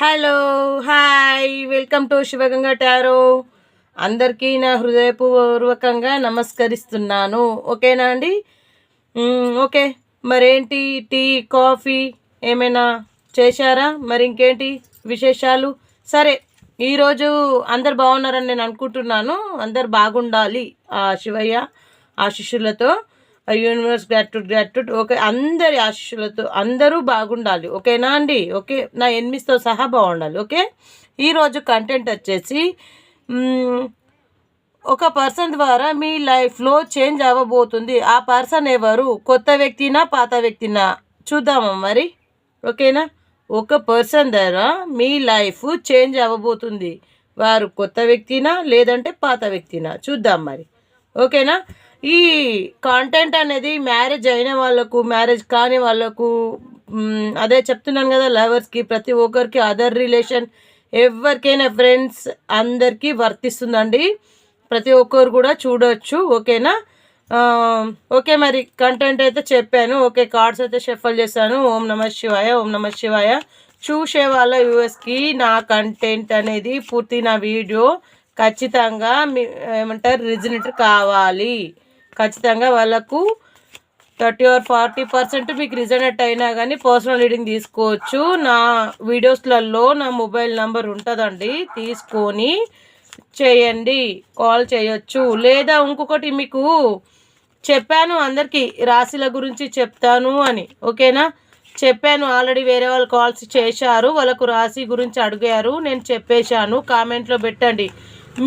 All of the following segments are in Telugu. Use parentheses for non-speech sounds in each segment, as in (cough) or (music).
Hello hi welcome to Shivaganga tarot. అందరికీ నా హృదయపూర్వకంగా నమస్కరిస్తున్నాను. ఓకేనా అండి? ఓకే. మరేంటి? టీ కాఫీ ఏమైనా చేశారా? మరి ఇంకేంటి విశేషాలు? సరే ఈరోజు అందరు బాగున్నారని నేను అనుకుంటున్నాను. అందరు బాగుండాలి ఆ శివయ్య ఆశిష్యులతో యూనివర్స్ గ్రాట్యూడ్ గ్రాట్యూడ్ ఓకే అందరి ఆశీస్సులతో అందరూ బాగుండాలి. ఓకేనా అండి? ఓకే నా ఎనిమిస్తో సహా బాగుండాలి. ఓకే ఈరోజు కంటెంట్ వచ్చేసి ఒక పర్సన్ ద్వారా మీ లైఫ్లో చేంజ్ అవ్వబోతుంది. ఆ పర్సన్ ఎవరు? కొత్త వ్యక్తినా పాత వ్యక్తినా? చూద్దామా మరి? ఓకేనా? ఒక పర్సన్ ద్వారా మీ లైఫ్ చేంజ్ అవ్వబోతుంది. వారు కొత్త వ్యక్తినా లేదంటే పాత వ్యక్తినా? చూద్దాం మరి. ఓకేనా? ఈ కాంటెంట్ అనేది మ్యారేజ్ అయిన వాళ్ళకు మ్యారేజ్ కాని వాళ్ళకు అదే చెప్తున్నాను కదా లవర్స్కి ప్రతి ఒక్కరికి అదర్ రిలేషన్ ఎవరికైనా ఫ్రెండ్స్ అందరికీ వర్తిస్తుందండి. ప్రతి ఒక్కరు కూడా చూడొచ్చు ఓకేనా? ఓకే మరి కంటెంట్ అయితే చెప్పాను ఓకే కార్డ్స్ అయితే షఫల్ చేశాను. ఓం నమ శివాయ ఓం నమ శివాయ. చూసే వాళ్ళ యూఎస్కి నా కంటెంట్ అనేది పూర్తి నా వీడియో ఖచ్చితంగా మీ ఏమంటారు రిజనేటర్ కావాలి. ఖచ్చితంగా వాళ్ళకు థర్టీ ఆర్ ఫార్టీ పర్సెంట్ మీకు రిజనేట్ అయినా కానీ పర్సనల్ రీడింగ్ తీసుకోవచ్చు. నా వీడియోస్లలో నా మొబైల్ నంబర్ ఉంటుందండి. తీసుకొని చేయండి. కాల్ చేయొచ్చు. లేదా ఇంకొకటి మీకు చెప్పాను అందరికీ రాశిల గురించి చెప్తాను అని. ఓకేనా? చెప్పాను ఆల్రెడీ వేరే వాళ్ళు కాల్స్ చేశారు. వాళ్ళకు రాశి గురించి అడిగారు. నేను చెప్పేశాను. కామెంట్లో పెట్టండి.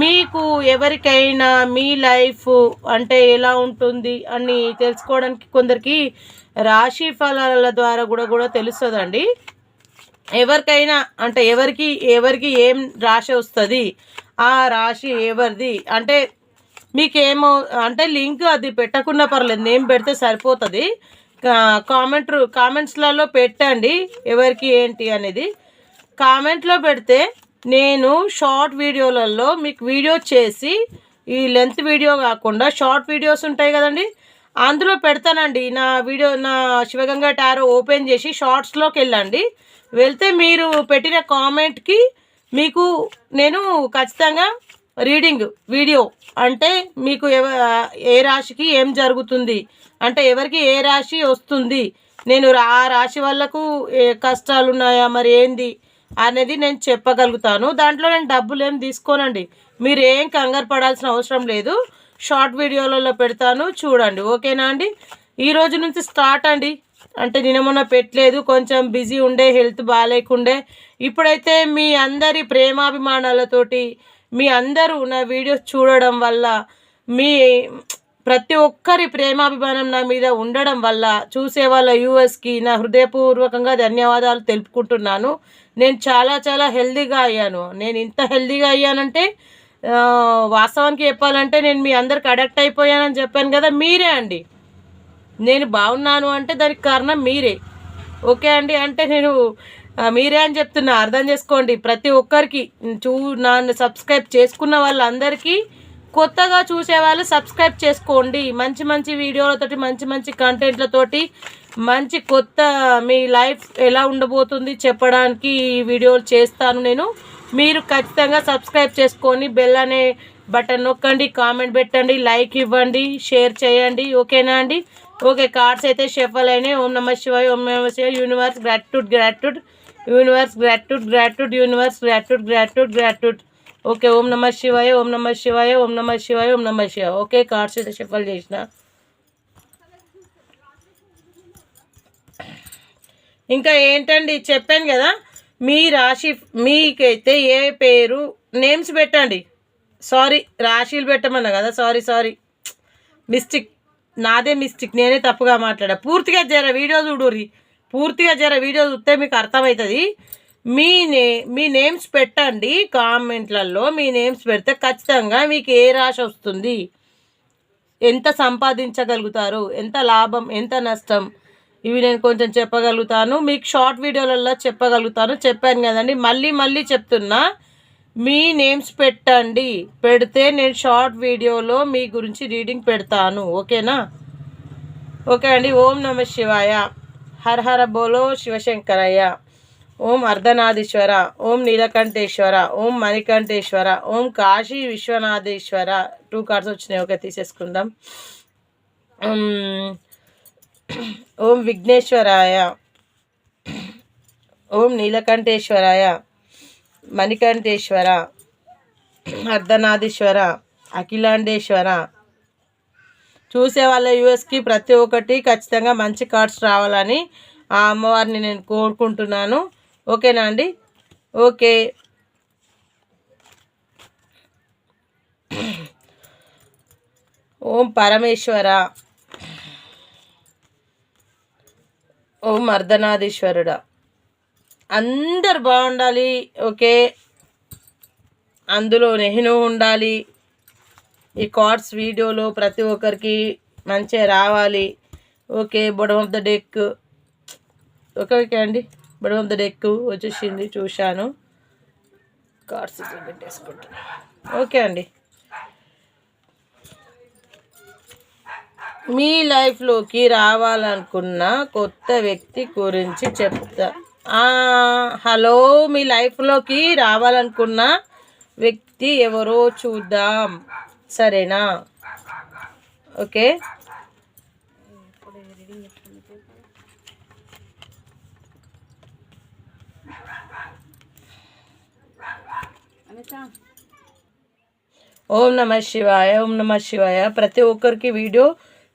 మీకు ఎవరికైనా మీ లైఫ్ అంటే ఎలా ఉంటుంది అని తెలుసుకోవడానికి కొందరికి రాశి ఫలాల ద్వారా కూడా కూడా తెలుస్తుందండి. ఎవరికైనా అంటే ఎవరికి ఎవరికి ఏం రాశి వస్తుంది ఆ రాశి ఎవరిది అంటే మీకు ఏమో అంటే లింక్ అది పెట్టకుండా పర్లేదు నేను పెడితే సరిపోతుంది. కామెంట్ కామెంట్స్లలో పెట్టండి ఎవరికి ఏంటి అనేది. కామెంట్లో పెడితే నేను షార్ట్ వీడియోలలో మీకు వీడియో చేసి ఈ లెంత్ వీడియో కాకుండా షార్ట్ వీడియోస్ ఉంటాయి కదండి అందులో పెడతానండి. నా వీడియో నా శివగంగా టారో ఓపెన్ చేసి షార్ట్స్లోకి వెళ్ళండి. వెళ్తే మీరు పెట్టిన కామెంట్కి మీకు నేను ఖచ్చితంగా రీడింగ్ వీడియో అంటే మీకు ఎవ ఏ రాశికి ఏం జరుగుతుంది అంటే ఎవరికి ఏ రాశి వస్తుంది నేను రా- ఆ రాశి వాళ్ళకు ఏ కష్టాలు ఉన్నాయా మరి ఏంది అనేది నేను చెప్పగలుగుతాను. దాంట్లో నేను డబ్బులు ఏం తీసుకోనండి. మీరు ఏం కంగారు పడాల్సిన అవసరం లేదు. షార్ట్ వీడియోలలో పెడతాను. చూడండి. ఓకేనా అండి? ఈ రోజు నుంచి స్టార్ట్ అండి. అంటే నిన్న పెట్టలేదు. కొంచెం బిజీ ఉండే హెల్త్ బాగాలేకుండే. ఇప్పుడైతే మీ అందరి ప్రేమాభిమానాలతోటి మీ అందరూ నా వీడియోస్ చూడడం వల్ల మీ ప్రతి ఒక్కరి ప్రేమాభిమానం నా మీద ఉండడం వల్ల చూసే వాళ్ళ యూఎస్కి నా హృదయపూర్వకంగా ధన్యవాదాలు తెలుపుకుంటున్నాను. నేను చాలా చాలా హెల్దీగా అయ్యాను. నేను ఇంత హెల్దీగా అయ్యానంటే వాస్తవానికి చెప్పాలంటే నేను మీ అందరికి అడక్ట్ అయిపోయానని చెప్పాను కదా మీరే అండి. నేను బాగున్నాను అంటే దానికి కారణం మీరే. ఓకే అండి? అంటే నేను మీరే అని చెప్తున్నా. అర్థం చేసుకోండి. ప్రతి ఒక్కరికి చూ నన్ను సబ్స్క్రైబ్ చేసుకున్న వాళ్ళందరికీ కొత్తగా చూసేవాళ్ళు సబ్స్క్రైబ్ చేసుకోండి. మంచి మంచి వీడియోలతోటి మంచి మంచి కంటెంట్లతోటి మంచి కొత్త మీ లైఫ్ ఎలా ఉండబోతుంది చెప్పడానికి ఈ వీడియోలు చేస్తాను నేను. మీరు ఖచ్చితంగా సబ్స్క్రైబ్ చేసుకొని బెల్ అనే బటన్ నొక్కండి కామెంట్ పెట్టండి లైక్ ఇవ్వండి షేర్ చేయండి. ఓకేనా అండి? ఓకే కార్డ్స్ అయితే షఫల్ అయినాయి. ఓం నమ శివాయ ఓం నమ శివాయ. Universe gratitude gratitude. Universe gratitude gratitude universe gratitude gratitude gratitude. Okay ఓం నమ శివాయ ఓం నమ శివాయ ఓం నమ శివాయ ఓం నమ శివాయ. ఓకే కార్డ్స్ అయితే షఫల్ చేసిన. ఇంకా ఏంటండి? చెప్పాను కదా మీ రాశి మీకైతే ఏ పేరు నేమ్స్ పెట్టండి. సారీ రాశిలు పెట్టమన్నా కదా సారీ సారీ. మిస్టేక్ నాదే మిస్టేక్ నేనే తప్పుగా మాట్లాడా. పూర్తిగా జర వీడియో చూడుర్రి. పూర్తిగా జర వీడియో చూస్తే మీకు అర్థమవుతుంది. మీ నే మీ నేమ్స్ పెట్టండి కామెంట్లలో మీ నేమ్స్ పెడితే ఖచ్చితంగా మీకు ఏ రాశి వస్తుంది? ఎంత సంపాదించగలుగుతారు? ఎంత లాభం? ఎంత నష్టం? ఇవి నేను కొంచెం చెప్పగలుగుతాను. మీకు షార్ట్ వీడియోలలో చెప్పగలుగుతాను. చెప్పాను కదండి. మళ్ళీ మళ్ళీ చెప్తున్నా మీ నేమ్స్ పెట్టండి. పెడితే నేను షార్ట్ వీడియోలో మీ గురించి రీడింగ్ పెడతాను. ఓకేనా? ఓకే అండి. ఓం నమ శివాయ. హర హర బోలో శివశంకరయ్య. ఓం అర్ధనాథీశ్వర ఓం నీలకంఠేశ్వర ఓం మణికంఠేశ్వర ఓం కాశీ విశ్వనాథేశ్వర. టూ కార్డ్స్ వచ్చినాయి. ఓకే తీసేసుకుందాం. ఓం విఘ్నేశ్వరాయ ఓం నీలకంఠేశ్వరాయ మణికంఠేశ్వర అర్ధనాథీశ్వర అఖిలాండేశ్వర. చూసే వాళ్ళ యూఎస్కి ప్రతి ఒక్కటి ఖచ్చితంగా మంచి కార్డ్స్ రావాలని ఆ అమ్మవారిని నేను కోరుకుంటున్నాను. ఓకేనా అండి? ఓకే. ఓం పరమేశ్వర. ఓం అర్ధనాథీశ్వరుడ అందరు బాగుండాలి ఓకే? అందులో నేను ఉండాలి. ఈ కార్డ్స్ వీడియోలో ప్రతి ఒక్కరికి మంచిగా రావాలి okay? Bottom of the deck okay okay అండి. బట్ ఆఫ్ ద డెక్ వచ్చేసింది చూశాను. కార్డ్స్ పెట్టేసుకుంటాను ఓకే అండి. మీ లైఫ్లోకి రావాలనుకున్న కొత్త వ్యక్తి గురించి చెప్తా. హలో మీ లైఫ్లోకి రావాలనుకున్న వ్యక్తి ఎవరో చూద్దాం. సరేనా? ఓకే? ఓం నమ శివాయ ఓం నమ శివాయ. ప్రతి ఒక్కరికి వీడియో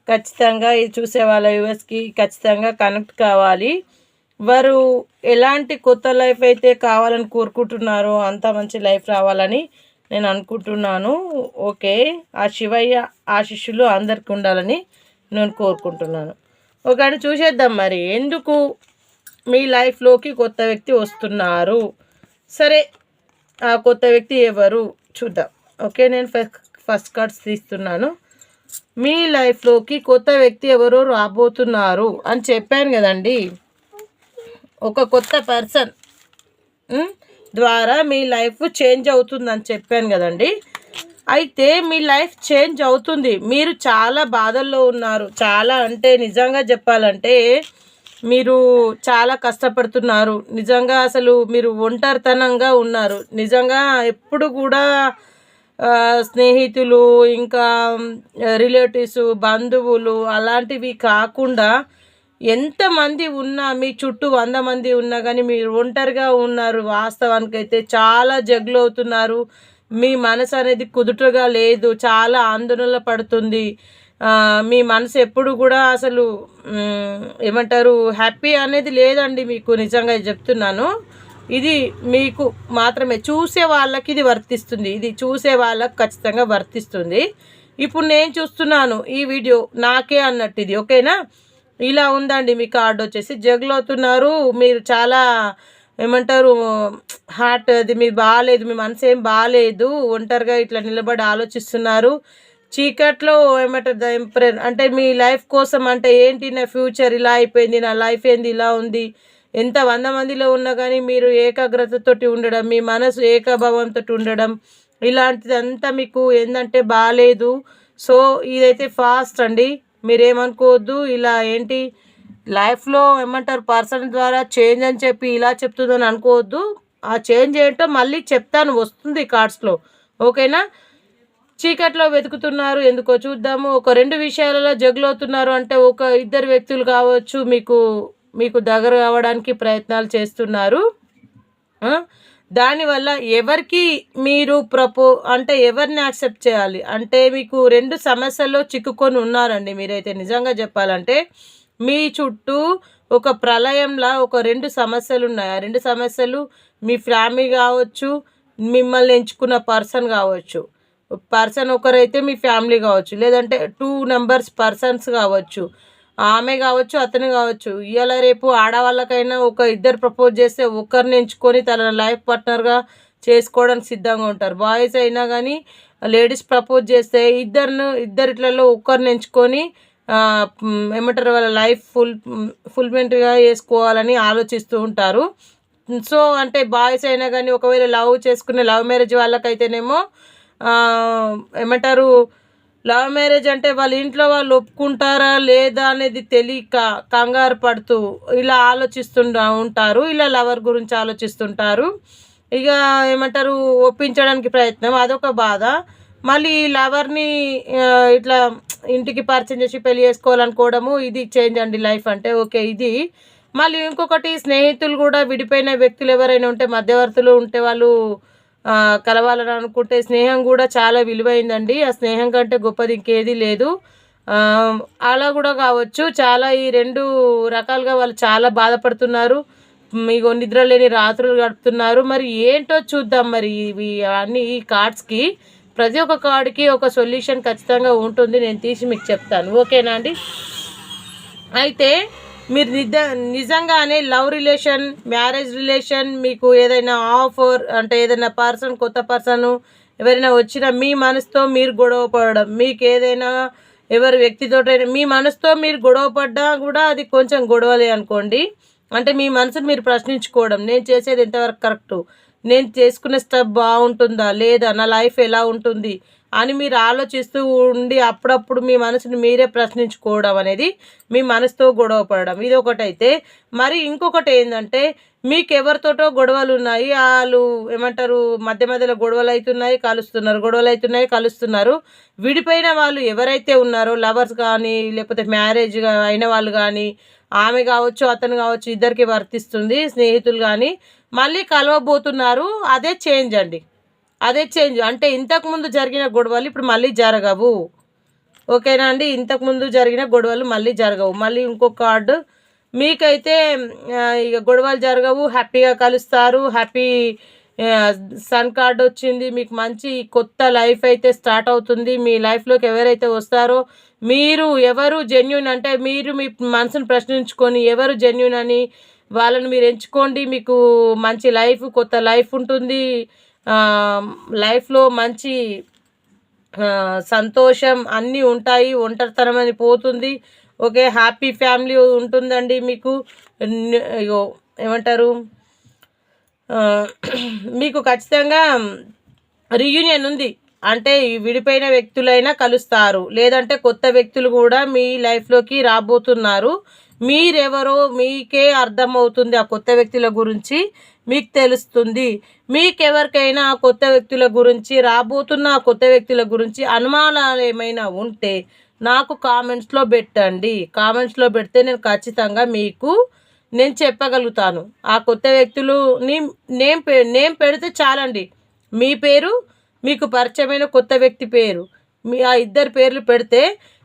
ఖచ్చితంగా ఇది చూసే వాళ్ళ యూఎస్కి ఖచ్చితంగా కనెక్ట్ కావాలి. వారు ఎలాంటి కొత్త లైఫ్ అయితే కావాలని కోరుకుంటున్నారో అంత మంచి లైఫ్ రావాలని నేను అనుకుంటున్నాను. ఓకే ఆ శివయ్య ఆశిష్యులు అందరికి ఉండాలని నేను కోరుకుంటున్నాను. ఒకటి చూసేద్దాం మరి ఎందుకు మీ లైఫ్లోకి కొత్త వ్యక్తి వస్తున్నారు? సరే ఆ కొత్త వ్యక్తి ఎవరు చూద్దాం. ఓకే నేను ఫస్ట్ ఫస్ట్ కార్డ్స్ తీస్తున్నాను. మీ లైఫ్లోకి కొత్త వ్యక్తి ఎవరో రాబోతున్నారు అని చెప్పాను కదండి. ఒక కొత్త పర్సన్ ద్వారా మీ లైఫ్ చేంజ్ అవుతుందని చెప్పాను కదండి. అయితే మీ లైఫ్ చేంజ్ అవుతుంది. మీరు చాలా బాధల్లో ఉన్నారు. చాలా అంటే నిజంగా చెప్పాలంటే మీరు చాలా కష్టపడుతున్నారు. నిజంగా అసలు మీరు ఒంటరితనంగా ఉన్నారు. నిజంగా ఎప్పుడు కూడా స్నేహితులు ఇంకా రిలేటివ్స్ బంధువులు అలాంటివి కాకుండా ఎంతమంది ఉన్నా మీ చుట్టూ వంద మంది ఉన్నా కానీ మీరు ఒంటరిగా ఉన్నారు. వాస్తవానికి అయితే చాలా జగ్లు అవుతున్నారు. మీ మనసు అనేది కుదుటగా లేదు. చాలా ఆందోళన పడుతుంది. మీ మనసు ఎప్పుడు కూడా అసలు ఏమంటారు హ్యాపీ అనేది లేదండి మీకు నిజంగా చెప్తున్నాను. ఇది మీకు మాత్రమే చూసే వాళ్ళకి ఇది వర్తిస్తుంది. ఇది చూసే వాళ్ళకి ఖచ్చితంగా వర్తిస్తుంది. ఇప్పుడు నేను చూస్తున్నాను ఈ వీడియో నాకే అన్నట్టు ఇది ఓకేనా? ఇలా ఉందండి మీ కార్డు వచ్చేసి. జగ్లు అవుతున్నారు మీరు చాలా ఏమంటారు హార్ట్ అది మీ బాగాలేదు మీ మనసు ఏం బాగాలేదు ఒంటరిగా ఇట్లా నిలబడి ఆలోచిస్తున్నారు. చీకట్లో ఏమంటారు అంటే మీ లైఫ్ కోసం అంటే ఏంటి నా ఫ్యూచర్ ఇలా అయిపోయింది నా లైఫ్ ఏంది ఇలా ఉంది? ఎంత వంద మందిలో ఉన్నా కానీ మీరు ఏకాగ్రతతోటి ఉండడం మీ మనసు ఏకభావంతో ఉండడం ఇలాంటిదంతా మీకు ఏంటంటే బాగాలేదు సో ఇదైతే ఫాస్ట్ అండి. మీరేమనుకోవద్దు ఇలా ఏంటి లైఫ్లో ఏమంటారు పర్సన్ ద్వారా చేంజ్ అని చెప్పి ఇలా చెప్తుందని అనుకోవద్దు. ఆ చేంజ్ ఏంటో మళ్ళీ చెప్తాను వస్తుంది కార్డ్స్లో ఓకేనా చీకట్లో వెతుకుతున్నారు. ఎందుకో చూద్దాము. ఒక రెండు విషయాలలో జగులవుతున్నారు అంటే ఒక ఇద్దరు వ్యక్తులు కావచ్చు మీకు మీకు దగ్గర కావడానికి ప్రయత్నాలు చేస్తున్నారు. దానివల్ల ఎవరికి మీరు ప్రపో అంటే ఎవరిని యాక్సెప్ట్ చేయాలి? అంటే మీకు రెండు సమస్యల్లో చిక్కుకొని ఉన్నారండి మీరైతే నిజంగా చెప్పాలంటే. మీ చుట్టూ ఒక ప్రళయంలా ఒక రెండు సమస్యలు ఉన్నాయి. ఆ రెండు సమస్యలు మీ ఫ్యామిలీ కావచ్చు మిమ్మల్ని ఎంచుకున్న పర్సన్ కావచ్చు. పర్సన్ ఒకరైతే మీ ఫ్యామిలీ కావచ్చు లేదంటే టూ నెంబర్స్ పర్సన్స్ కావచ్చు ఆమె కావచ్చు అతను కావచ్చు ఇవాళ రేపు ఆడవాళ్ళకైనా ఒక ఇద్దరు ప్రపోజ్ చేస్తే ఒకరిని ఎంచుకొని తన లైఫ్ పార్ట్నర్గా చేసుకోవడానికి సిద్ధంగా ఉంటారు. బాయ్స్ అయినా కానీ లేడీస్ ప్రపోజ్ చేస్తే ఇద్దరిని ఇద్దరిట్లలో ఒకరిని ఎంచుకొని ఏమంటారు వాళ్ళ లైఫ్ ఫుల్ ఫుల్మెంట్గా చేసుకోవాలని ఆలోచిస్తూ ఉంటారు. సో అంటే బాయ్స్ అయినా కానీ ఒకవేళ లవ్ చేసుకునే లవ్ మ్యారేజ్ వాళ్ళకైతేనేమో ఏమంటారు లవ్ మ్యారేజ్ అంటే వాళ్ళ ఇంట్లో వాళ్ళు ఒప్పుకుంటారా లేదా అనేది తెలియక కంగారు పడుతూ ఇలా ఆలోచిస్తుంటా ఉంటారు ఇలా లవర్ గురించి ఆలోచిస్తుంటారు. ఇక ఏమంటారు ఒప్పించడానికి ప్రయత్నం అదొక బాధ. మళ్ళీ లవర్ని ఇట్లా ఇంటికి పరిచయం చేసి పెళ్ళి చేసుకోవాలనుకోవడము ఇది చేంజ్ అండి లైఫ్ అంటే ఓకే ఇది. మళ్ళీ ఇంకొకటి స్నేహితులు కూడా విడిపోయిన వ్యక్తులు ఎవరైనా ఉంటే మధ్యవర్తులు ఉంటే వాళ్ళు కలవాలని అనుకుంటే స్నేహం కూడా చాలా విలువైందండి. ఆ స్నేహం కంటే గొప్పది ఇంకేది లేదు. అలా కూడా కావచ్చు. చాలా ఈ రెండు రకాలుగా వాళ్ళు చాలా బాధపడుతున్నారు. మీకు నిద్ర లేని రాత్రులు గడుపుతున్నారు. మరి ఏంటో చూద్దాం మరి. ఇవి అన్ని ఈ కార్డ్స్కి ప్రతి ఒక్క కార్డుకి ఒక సొల్యూషన్ ఖచ్చితంగా ఉంటుంది. నేను తీసి మీకు చెప్తాను. ఓకేనా అండి? అయితే మీరు నిజ నిజంగానే లవ్ రిలేషన్ మ్యారేజ్ రిలేషన్ మీకు ఏదైనా ఆఫర్ అంటే ఏదైనా పర్సన్ కొత్త పర్సన్ ఎవరైనా వచ్చినా మీ మనసుతో మీరు గొడవ పడడం మీకు ఏదైనా ఎవరి వ్యక్తితోటైనా మీ మనసుతో మీరు గొడవ పడ్డా కూడా అది కొంచెం గొడవలే అనుకోండి. అంటే మీ మనసుని మీరు ప్రశ్నించుకోవడం నేను చేసేది ఎంతవరకు కరెక్టు? నేను చేసుకునే స్టెప్ బాగుంటుందా లేదా నా లైఫ్ ఎలా ఉంటుంది? అని మీరు ఆలోచిస్తూ ఉండి అప్పుడప్పుడు మీ మనసుని మీరే ప్రశ్నించుకోవడం అనేది మీ మనసుతో గొడవ పడడం. ఇది ఒకటైతే. మరి ఇంకొకటి ఏంటంటే మీకు ఎవరితోటో గొడవలు ఉన్నాయి వాళ్ళు ఏమంటారు మధ్య మధ్యలో గొడవలు అవుతున్నాయి కలుస్తున్నారు గొడవలు అవుతున్నాయి కలుస్తున్నారు. విడిపోయిన వాళ్ళు ఎవరైతే ఉన్నారో లవర్స్ కానీ లేకపోతే మ్యారేజ్ అయిన వాళ్ళు కానీ ఆమె కావచ్చు అతను కావచ్చు ఇద్దరికి వర్తిస్తుంది స్నేహితులు కానీ మళ్ళీ కలవబోతున్నారు అదే చేంజ్ అండి. అదే చేంజ్. అంటే ఇంతకుముందు జరిగిన గొడవలు ఇప్పుడు మళ్ళీ జరగవు. ఓకేనా అండి? ఇంతకుముందు జరిగిన గొడవలు మళ్ళీ జరగవు. మళ్ళీ ఇంకో కార్డు. మీకైతే ఇక గొడవలు జరగవు. హ్యాపీగా కలుస్తారు. హ్యాపీ సన్ కార్డ్ వచ్చింది. మీకు మంచి కొత్త లైఫ్ అయితే స్టార్ట్ అవుతుంది. మీ లైఫ్లోకి ఎవరైతే వస్తారో మీరు ఎవరు జెన్యున్ అంటే మీరు మీ మనసును ప్రశ్నించుకొని ఎవరు జెన్యున్ అని వాళ్ళని మీరు ఎంచుకోండి. మీకు మంచి లైఫ్ కొత్త లైఫ్ ఉంటుంది. లైఫ్లో మంచి సంతోషం అన్నీ ఉంటాయి ఒంటరితనం అని పోతుంది. ఓకే హ్యాపీ ఫ్యామిలీ ఉంటుందండి మీకు. ఏమంటారు? మీకు ఖచ్చితంగా రీయూనియన్ ఉంది. అంటే విడిపోయిన వ్యక్తులైనా కలుస్తారు. లేదంటే కొత్త వ్యక్తులు కూడా మీ లైఫ్లోకి రాబోతున్నారు. మీరెవరో మీకే అర్థమవుతుంది ఆ కొత్త వ్యక్తుల గురించి. మీకు తెలుస్తుంది. మీకెవరికైనా ఆ కొత్త వ్యక్తుల గురించి రాబోతున్న ఆ కొత్త వ్యక్తుల గురించి అనుమానాలు ఏమైనా ఉంటే నాకు కామెంట్స్లో పెట్టండి. కామెంట్స్లో పెడితే నేను ఖచ్చితంగా మీకు నేను చెప్పగలుగుతాను. ఆ కొత్త వ్యక్తులుని నేమ్ పే నేమ్ పెడితే చాలండి. మీ పేరు మీకు పరిచయమైన కొత్త వ్యక్తి పేరు మీ ఆ ఇద్దరు పేర్లు పెడితే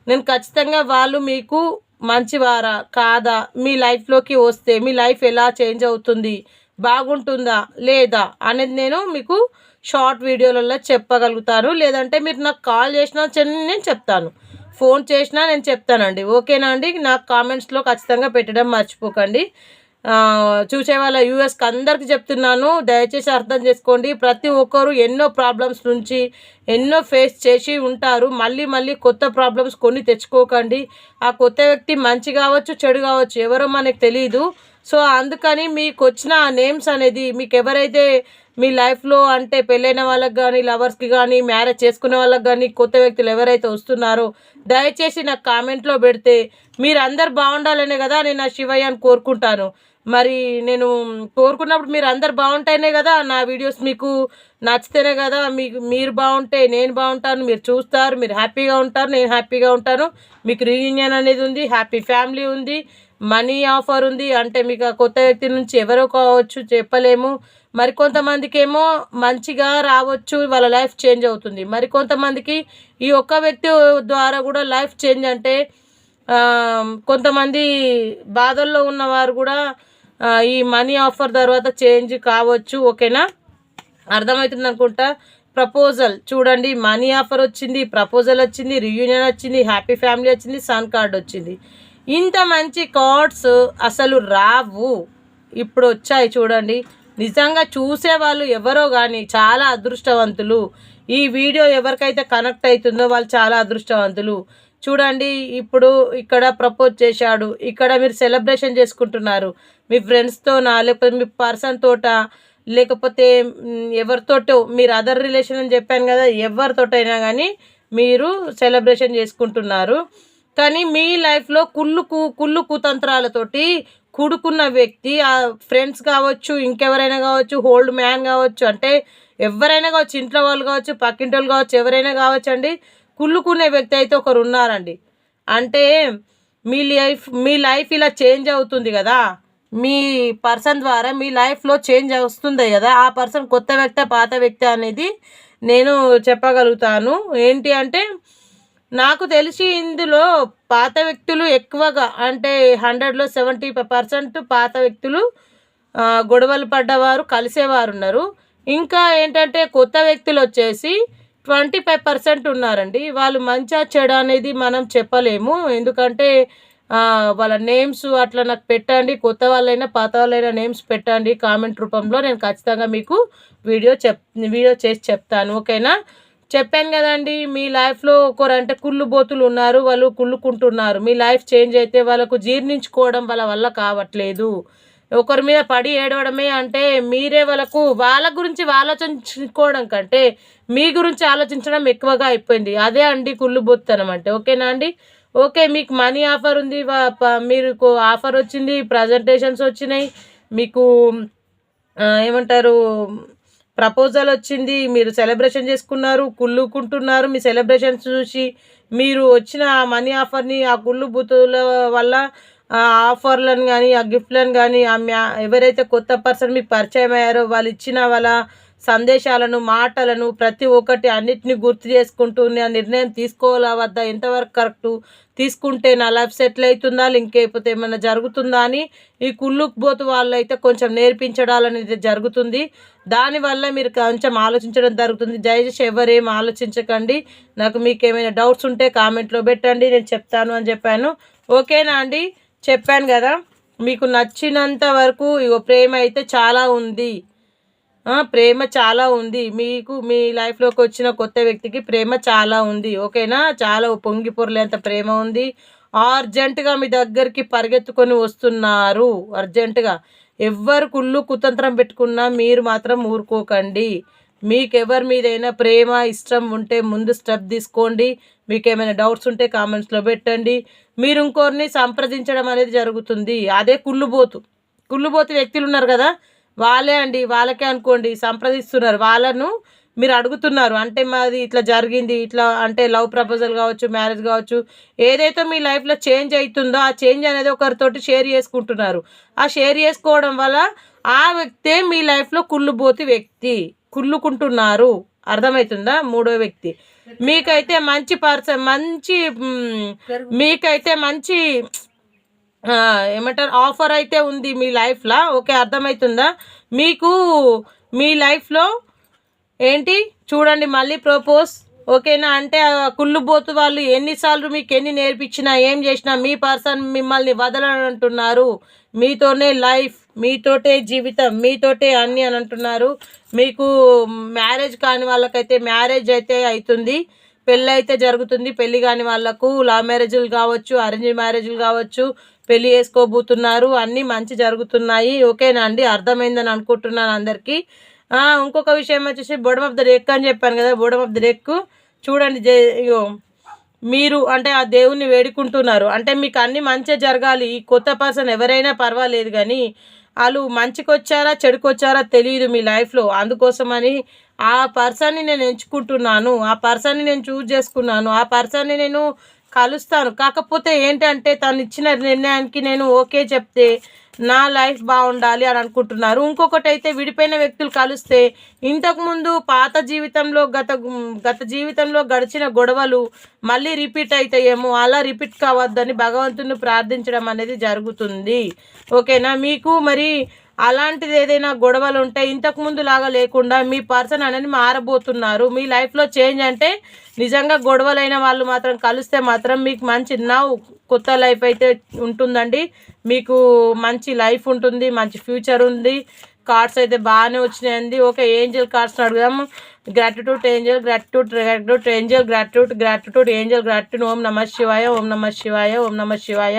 నేను ఖచ్చితంగా వాళ్ళు మీకు మంచివారా? కాదా? మీ లైఫ్లోకి వస్తే మీ లైఫ్ ఎలా చేంజ్ అవుతుంది? బాగుంటుందా? లేదా? అనేది నేను మీకు షార్ట్ వీడియోలలో చెప్పగలుగుతాను. లేదంటే మీరు నాకు కాల్ చేసినా నేను చెప్తాను. ఫోన్ చేసినా నేను చెప్తానండి. ఓకేనా అండి? నాకు కామెంట్స్లో ఖచ్చితంగా పెట్టడం మర్చిపోకండి. చూసే వాళ్ళ యూఎస్కి అందరికీ చెప్తున్నాను. దయచేసి అర్థం చేసుకోండి. ప్రతి ఒక్కరు ఎన్నో ప్రాబ్లమ్స్ నుంచి ఎన్నో ఫేస్ చేసి ఉంటారు. మళ్ళీ మళ్ళీ కొత్త ప్రాబ్లమ్స్ కొన్ని తెచ్చుకోకండి. ఆ కొత్త వ్యక్తి మంచి కావచ్చు చెడు కావచ్చు ఎవరో మనకు తెలియదు సో అందుకని మీకు వచ్చిన ఆ నేమ్స్ అనేది మీకు ఎవరైతే మీ లైఫ్లో అంటే పెళ్ళైన వాళ్ళకి కానీ లవర్స్కి కానీ మ్యారేజ్ చేసుకునే వాళ్ళకి కానీ కొత్త వ్యక్తులు ఎవరైతే వస్తున్నారో దయచేసి నాకు కామెంట్లో పెడితే మీరు అందరు బాగుండాలనే కదా నేను నా శివయ్యని కోరుకుంటాను. మరి నేను కోరుకున్నప్పుడు మీరు అందరు బాగుంటేనే కదా నా వీడియోస్ మీకు నచ్చితేనే కదా మీకు మీరు బాగుంటే నేను బాగుంటాను మీరు చూస్తారు మీరు హ్యాపీగా ఉంటారు నేను హ్యాపీగా ఉంటాను. మీకు రీయూనియన్ అనేది ఉంది హ్యాపీ ఫ్యామిలీ ఉంది మనీ ఆఫర్ ఉంది. అంటే మీకు కొత్త వ్యక్తి నుంచి ఎవరో కావచ్చు చెప్పలేము. మరి కొంతమందికి ఏమో మంచిగా రావచ్చు వాళ్ళ లైఫ్ చేంజ్ అవుతుంది. మరి కొంతమందికి ఈ ఒక్క వ్యక్తి ద్వారా కూడా లైఫ్ చేంజ్ అంటే కొంతమంది బాధల్లో ఉన్నవారు కూడా ఈ మనీ ఆఫర్ తర్వాత చేంజ్ కావచ్చు ఓకేనా? అర్థమవుతుంది అనుకుంటా? ప్రపోజల్ చూడండి మనీ ఆఫర్ వచ్చింది ప్రపోజల్ వచ్చింది రియూనియన్ వచ్చింది హ్యాపీ ఫ్యామిలీ వచ్చింది సన్ కార్డ్ వచ్చింది. ఇంత మంచి కార్డ్స్ అసలు రావు. ఇప్పుడు వచ్చాయి చూడండి. నిజంగా చూసేవాళ్ళు ఎవరో కానీ చాలా అదృష్టవంతులు. ఈ వీడియో ఎవరికైతే కనెక్ట్ అవుతుందో వాళ్ళు చాలా అదృష్టవంతులు. చూడండి ఇప్పుడు ఇక్కడ ప్రపోజ్ చేశాడు. ఇక్కడ మీరు సెలబ్రేషన్ చేసుకుంటున్నారు. మీ ఫ్రెండ్స్తోనా లేకపోతే మీ పర్సన్ తోట లేకపోతే ఎవరితోటో మీరు అదర్ రిలేషన్ అని చెప్పాను కదా ఎవరితోటైనా కానీ మీరు సెలబ్రేషన్ చేసుకుంటున్నారు. కానీ మీ లైఫ్లో కుళ్ళు కు కుళ్ళు కుతంత్రాలతోటి కూడుకున్న వ్యక్తి ఆ ఫ్రెండ్స్ కావచ్చు ఇంకెవరైనా కావచ్చు హోల్డ్ మ్యాన్ కావచ్చు అంటే ఎవరైనా కావచ్చు ఇంట్లో వాళ్ళు కావచ్చు పక్కింటి వాళ్ళు కావచ్చు ఎవరైనా కావచ్చు అండి కుళ్ళుకునే వ్యక్తి అయితే ఒకరు ఉన్నారండి. అంటే మీ లైఫ్ మీ లైఫ్ ఇలా చేంజ్ అవుతుంది కదా. మీ పర్సన్ ద్వారా మీ లైఫ్లో చేంజ్ వస్తుంది కదా. ఆ పర్సన్ కొత్త వ్యక్తి పాత వ్యక్తి అనేది నేను చెప్పగలుగుతాను. ఏంటి అంటే నాకు తెలిసి ఇందులో పాత వ్యక్తులు ఎక్కువగా అంటే హండ్రెడ్లో సెవెంటీ పర్సెంట్ పాత వ్యక్తులు గొడవలు పడ్డవారు కలిసేవారు ఉన్నారు. ఇంకా ఏంటంటే కొత్త వ్యక్తులు వచ్చేసి ట్వంటీ ఫైవ్ పర్సెంట్ ఉన్నారండి. వాళ్ళు మంచిగా చెడ అనేది మనం చెప్పలేము. ఎందుకంటే వాళ్ళ నేమ్స్ అట్లా నాకు పెట్టండి. కొత్త వాళ్ళైనా పాత వాళ్ళైనా నేమ్స్ పెట్టండి కామెంట్ రూపంలో. నేను ఖచ్చితంగా మీకు వీడియో చెప్ వీడియో చేసి చెప్తాను. ఓకేనా? చెప్పాను కదండి మీ లైఫ్లో ఒకరంటే కుళ్ళు బోతులు ఉన్నారు వాళ్ళు కుళ్ళుకుంటున్నారు. మీ లైఫ్ చేంజ్ అయితే వాళ్ళకు జీర్ణించుకోవడం వాళ్ళ వల్ల కావట్లేదు. ఒకరి మీద పడి ఏడవడమే అంటే మీరే వాళ్ళకు వాళ్ళ గురించి ఆలోచించుకోవడం కంటే మీ గురించి ఆలోచించడం ఎక్కువగా అయిపోయింది. అదే అండి కుళ్ళు బొత్తనం అంటే. ఓకేనా అండి? ఓకే మీకు మనీ ఆఫర్ ఉంది. మీకు ఆఫర్ వచ్చింది ప్రజెంటేషన్స్ వచ్చినాయి మీకు ఏమంటారు ప్రపోజల్ వచ్చింది మీరు సెలబ్రేషన్ చేసుకున్నారు కుళ్ళుకుంటున్నారు మీ సెలబ్రేషన్స్ చూసి మీరు వచ్చిన మనీ ఆఫర్ని ఆ కుళ్ళు బూతుల వల్ల ఆఫర్లను కానీ ఆ గిఫ్ట్లను కానీ ఆ ఎవరైతే కొత్త పర్సన్ మీకు పరిచయం అయ్యారో వాళ్ళు ఇచ్చిన వాళ్ళ సందేశాలను మాటలను ప్రతి ఒక్కటి అన్నిటిని గుర్తు చేసుకుంటూ ఆ నిర్ణయం తీసుకోవాలా వద్దా? ఎంతవరకు కరెక్టు? తీసుకుంటే నా లైఫ్ సెటిల్ అవుతుందా? ఇంకేపోతే ఏమైనా జరుగుతుందా అని ఈ కుళ్ళుకుపోతు వాళ్ళు అయితే కొంచెం నేర్పించడాలనేది జరుగుతుంది. దానివల్ల మీరు కొంచెం ఆలోచించడం జరుగుతుంది. దయచేసి ఎవరేం ఆలోచించకండి. నాకు మీకు ఏమైనా డౌట్స్ ఉంటే కామెంట్లో పెట్టండి. నేను చెప్తాను అని చెప్పాను. ఓకేనా అండి? చెప్పాను కదా మీకు నచ్చినంత వరకు ఇగో ప్రేమ అయితే చాలా ఉంది. ప్రేమ చాలా ఉంది. మీకు మీ లైఫ్లోకి వచ్చిన కొత్త వ్యక్తికి ప్రేమ చాలా ఉంది. ఓకేనా? చాలా పొంగి పొరలేంత ప్రేమ ఉంది. అర్జెంటుగా మీ దగ్గరికి పరిగెత్తుకొని వస్తున్నారు. అర్జెంటుగా ఎవ్వరు కుళ్ళు కుతంత్రం పెట్టుకున్నా మీరు మాత్రం ఊరుకోకండి. మీకు ఎవరి మీదైనా ప్రేమ ఇష్టం ఉంటే ముందు స్టెప్ తీసుకోండి. మీకు ఏమైనా డౌట్స్ ఉంటే కామెంట్స్లో పెట్టండి. మీరు ఇంకోరిని సంప్రదించడం అనేది జరుగుతుంది. అదే కుళ్ళుబోతు. కుళ్ళుబోతు వ్యక్తులు ఉన్నారు కదా? వాళ్ళే అండి వాళ్ళకే అనుకోండి సంప్రదిస్తున్నారు. వాళ్ళను మీరు అడుగుతున్నారు అంటే మాది ఇట్లా జరిగింది ఇట్లా అంటే లవ్ ప్రపోజల్ కావచ్చు మ్యారేజ్ కావచ్చు ఏదైతే మీ లైఫ్లో చేంజ్ అవుతుందో ఆ చేంజ్ అనేది ఒకరితోటి షేర్ చేసుకుంటున్నారు. ఆ షేర్ చేసుకోవడం వల్ల ఆ వ్యక్తే మీ లైఫ్లో కుళ్ళుబోతి వ్యక్తి. కుళ్ళుకుంటున్నారు. అర్థమవుతుందా? మూడో వ్యక్తి. మీకైతే మంచి పర్సన్ మంచి మీకైతే మంచి ఏమంటారు ఆఫర్ అయితే ఉంది మీ లైఫ్లో. ఓకే అర్థమవుతుందా? మీకు మీ లైఫ్లో ఏంటి? చూడండి మళ్ళీ ప్రపోజ్ ఓకేనా? అంటే కుళ్ళుబోతు వాళ్ళు ఎన్నిసార్లు మీకు ఎన్ని నేర్పించినా ఏం చేసినా మీ పర్సన్ మిమ్మల్ని వదలంటున్నారు మీతోనే లైఫ్ మీతోటే జీవితం మీతోటే అన్ని అని అంటున్నారు. మీకు మ్యారేజ్ కాని వాళ్ళకైతే మ్యారేజ్ అయితే అవుతుంది పెళ్ళి అయితే జరుగుతుంది. పెళ్ళి కాని వాళ్ళకు లవ్ మ్యారేజ్లు కావచ్చు అరేంజ్ మ్యారేజ్లు కావచ్చు పెళ్ళి చేసుకోబోతున్నారు. అన్నీ మంచి జరుగుతున్నాయి. ఓకేనా అండి? అర్థమైందని అనుకుంటున్నాను అందరికీ. ఇంకొక విషయం వచ్చేసి బోడమ్ ఆఫ్ ద రెక్ అని చెప్పాను కదా బోడమ్ ఆఫ్ ద రెక్ చూడండి అయ్యో మీరు అంటే ఆ దేవుణ్ణి వేడుకుంటున్నారు. అంటే మీకు అన్ని మంచిగా జరగాలి. ఈ కొత్త పర్సన్ ఎవరైనా పర్వాలేదు కానీ వాళ్ళు మంచికొచ్చారా చెడుకొచ్చారా తెలియదు మీ లైఫ్లో అందుకోసమని ఆ పర్సన్ని నేను ఎంచుకుంటున్నాను. ఆ పర్సన్ని నేను చూజ్ చేసుకున్నాను. ఆ పర్సన్ని నేను కలుస్తాను. కాకపోతే ఏంటంటే తను ఇచ్చిన నిర్ణయానికి నేను ఓకే చెప్తే నా లైఫ్ బాగుండాలి అని అనుకుంటున్నారు. ఇంకొకటి అయితే విడిపోయిన వ్యక్తులు కలిస్తే ఇంతకుముందు పాత జీవితంలో గత గత జీవితంలో గడిచిన గొడవలు మళ్ళీ రిపీట్ అవుతాయేమో అలా రిపీట్ కావద్దని భగవంతుని ప్రార్థించడం అనేది జరుగుతుంది. ఓకేనా? మీకు మరి అలాంటిది ఏదైనా గొడవలు ఉంటే ఇంతకుముందు లాగా లేకుండా మీ పర్సన్ అనేది మారబోతున్నారు. మీ లైఫ్లో చేంజ్ అంటే నిజంగా గొడవలైన వాళ్ళు మాత్రం కలిస్తే మాత్రం మీకు మంచి నవ్వు కొత్త లైఫ్ అయితే ఉంటుందండి. మీకు మంచి లైఫ్ ఉంటుంది మంచి ఫ్యూచర్ ఉంది. కార్డ్స్ అయితే బాగానే వచ్చినాయండి. ఓకే ఏంజల్ కార్డ్స్ అడుగుదాము. Gratitude angel gratitude gratitude angel gratitude gratitude angel gratitude ఓం నమ శివాయ ఓం నమ శివాయ ఓం నమ శివాయ.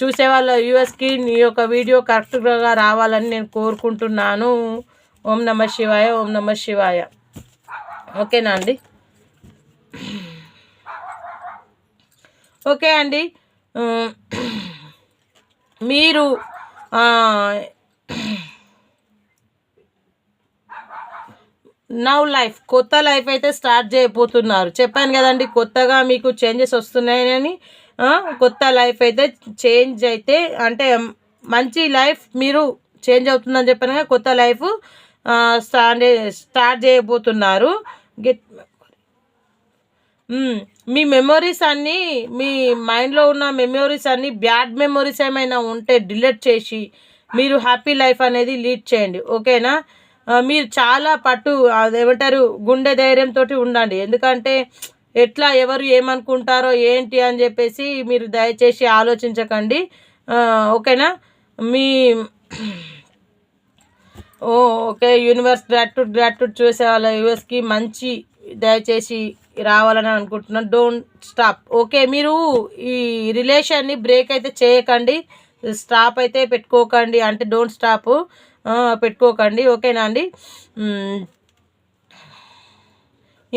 చూసే వాళ్ళ యూఎస్కి నీ యొక్క వీడియో కరెక్ట్గా రావాలని నేను కోరుకుంటున్నాను. ఓం నమ శివాయ ఓం నమ శివాయ. ఓకేనా అండి? ఓకే అండి. మీరు నవ్ లైఫ్ కొత్త లైఫ్ అయితే స్టార్ట్ చేయబోతున్నారు. చెప్పాను కదండి కొత్తగా మీకు చేంజెస్ వస్తున్నాయని కొత్త లైఫ్ అయితే చేంజ్ అయితే అంటే మంచి లైఫ్ మీరు చేంజ్ అవుతుందని చెప్పాను కదా కొత్త లైఫ్ స్టార్ట్ స్టార్ట్ చేయబోతున్నారు. గెట్ మీ మెమొరీస్ అన్నీ మీ మైండ్లో ఉన్న మెమొరీస్ అన్నీ బ్యాడ్ మెమొరీస్ ఏమైనా ఉంటే డిలీట్ చేసి మీరు హ్యాపీ లైఫ్ అనేది లీడ్ చేయండి. ఓకేనా? మీరు చాలా పట్టు అదేమంటారు గుండె ధైర్యంతో ఉండండి. ఎందుకంటే ఎట్లా ఎవరు ఏమనుకుంటారో ఏంటి అని చెప్పేసి మీరు దయచేసి ఆలోచించకండి. ఓకేనా? మీ ఓ ఓకే యూనివర్స్ గ్రాట్యూడ్ గ్రాట్యూడ్ చూసే వాళ్ళ యూఎస్కి మంచి దయచేసి రావాలని అనుకుంటున్నాను. డోంట్ స్టాప్ ఓకే మీరు ఈ రిలేషన్ని బ్రేక్ అయితే చేయకండి. స్టాప్ అయితే పెట్టుకోకండి. అంటే డోంట్ స్టాప్ పెట్టుకోకండి. ఓకేనా అండి? Hmm.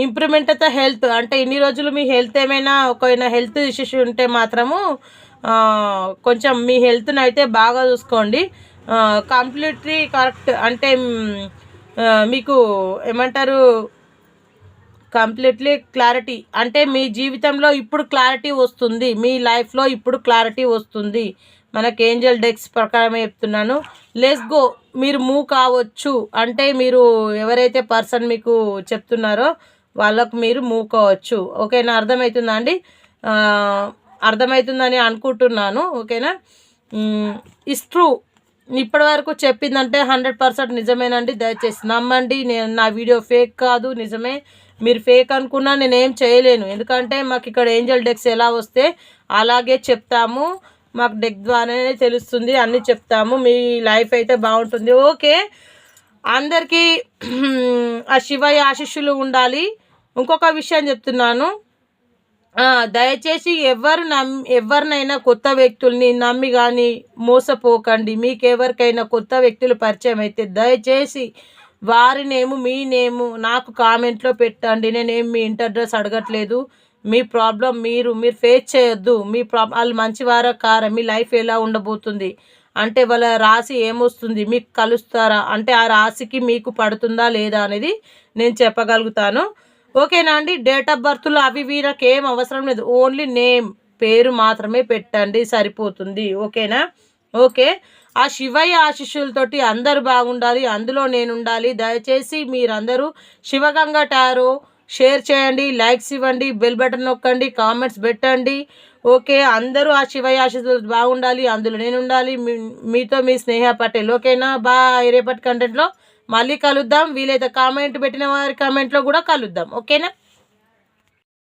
ఇంప్రూవ్మెంట్ అయితే హెల్త్ అంటే ఇన్ని రోజులు మీ హెల్త్ ఏమైనా ఒకవేళ హెల్త్ ఇష్యూస్ ఉంటే మాత్రము కొంచెం మీ హెల్త్ని అయితే బాగా చూసుకోండి. కంప్లీట్లీ కరెక్ట్ అంటే మీకు ఏమంటారు కంప్లీట్లీ క్లారిటీ. అంటే మీ జీవితంలో ఇప్పుడు క్లారిటీ వస్తుంది. మీ లైఫ్లో ఇప్పుడు క్లారిటీ వస్తుంది. మనకి ఏంజల్ డెక్స్ ప్రకారమే చెప్తున్నాను. Let's go. మీరు మూవ్ కావచ్చు. అంటే మీరు ఎవరైతే పర్సన్ మీకు చెప్తున్నారో వాళ్ళకు మీరు మూవ్ కావచ్చు. ఓకేనా? అర్థమవుతుందా అండి? అర్థమవుతుందని అనుకుంటున్నాను. ఓకేనా? Is true. ఇప్పటి వరకు చెప్పిందంటే హండ్రెడ్ పర్సెంట్ నిజమేనండి. దయచేసి నమ్మండి. నేను నా వీడియో ఫేక్ కాదు. నిజమే. మీరు ఫేక్ అనుకున్నా నేనేం చేయలేను. ఎందుకంటే మాకు ఇక్కడ ఏంజల్ డెక్స్ ఎలా వస్తే అలాగే చెప్తాము. మాకు డెక్ ద్వారానే తెలుస్తుంది అన్నీ చెప్తాము. మీ లైఫ్ అయితే బాగుంటుంది. ఓకే. అందరికీ (clears throat) ఆ శివయ్య ఆశిష్యులు ఉండాలి. ఇంకొక విషయం చెప్తున్నాను. దయచేసి ఎవరు నమ్ ఎవరినైనా కొత్త వ్యక్తుల్ని నమ్మి కానీ మోసపోకండి. మీకు ఎవరికైనా కొత్త వ్యక్తులు పరిచయం అయితే దయచేసి వారి నేము మీ నేము నాకు కామెంట్లో పెట్టండి. నేనేం మీ ఇంటర్ అడ్రస్ అడగట్లేదు. మీ ప్రాబ్లం మీరు మీరు ఫేస్ చేయొద్దు. మీ ప్రాబ్ వాళ్ళు మంచివారా కారా? మీ లైఫ్ ఎలా ఉండబోతుంది? అంటే వాళ్ళ రాశి ఏమొస్తుంది? మీకు కలుస్తారా? అంటే ఆ రాశికి మీకు పడుతుందా లేదా అనేది నేను చెప్పగలుగుతాను. ఓకేనా అండి? డేట్ ఆఫ్ బర్త్లు అవి ఇవి నాకు ఏం అవసరం లేదు. ఓన్లీ నేమ్ పేరు మాత్రమే పెట్టండి. సరిపోతుంది. ఓకేనా? ఓకే. ఆ శివయ్య ఆశిష్యులతోటి అందరూ బాగుండాలి అందులో నేను ఉండాలి దయచేసి మీరందరూ శివగంగా టారో షేర్ చేయండి లైక్స్ ఇవ్వండి బెల్ బటన్ నొక్కండి కామెంట్స్ పెట్టండి. ఓకే అందరూ ఆ శివయ్య ఆశీస్సులు బాగుండాలి అందులో నేను ఉండాలి మీతో మీ స్నేహ పటేల్. ఓకేనా? బాయ్. రేపటి కంటెంట్లో మళ్ళీ కలుద్దాం. వీలైతే కామెంట్ పెట్టిన వారి కామెంట్లో కూడా కలుద్దాం. ఓకేనా?